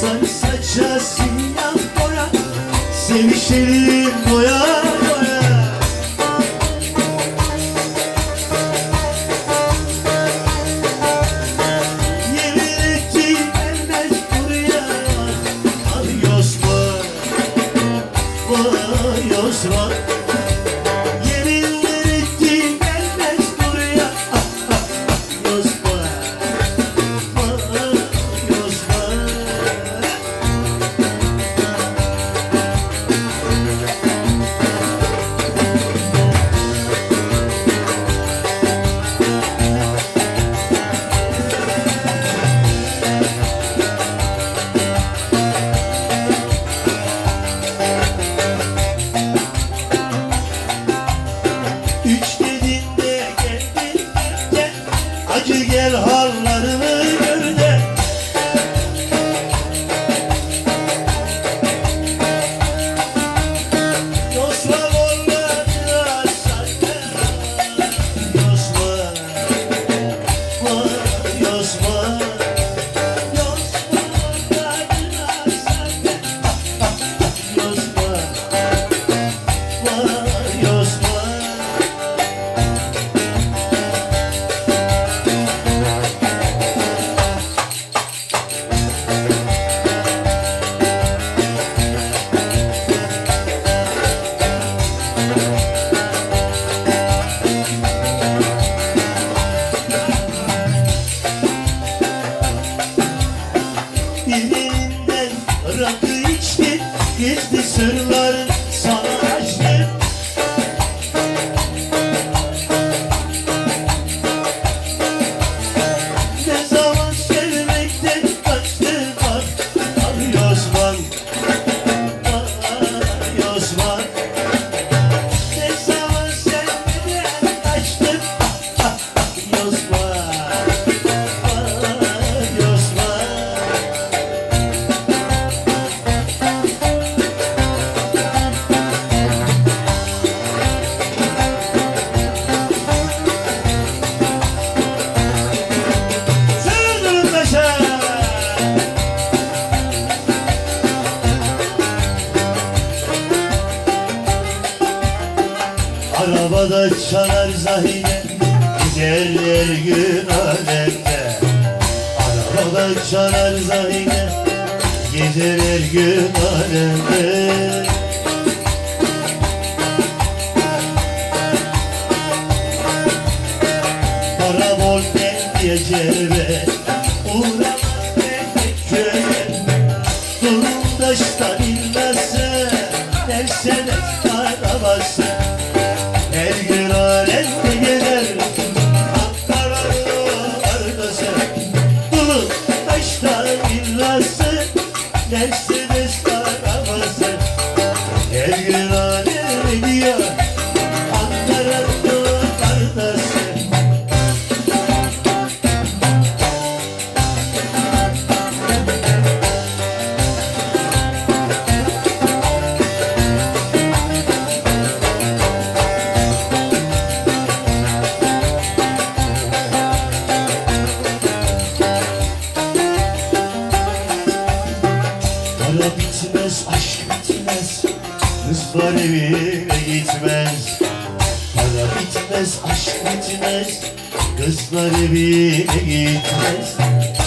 Sunset just see Sevişelim doya içti Gizli Arabada çalar zahine Giderler gün alemde Arabada çalar zahine Geceler gün alemde Para bol diye cebe Uğramaz beni köye Yoldaşta bilmezse Mercedes arabası 了事，人事。Para bitmez, aşk bitmez. Kızlar evine gitmez. Para bitmez, aşk bitmez. Kızlar evine gitmez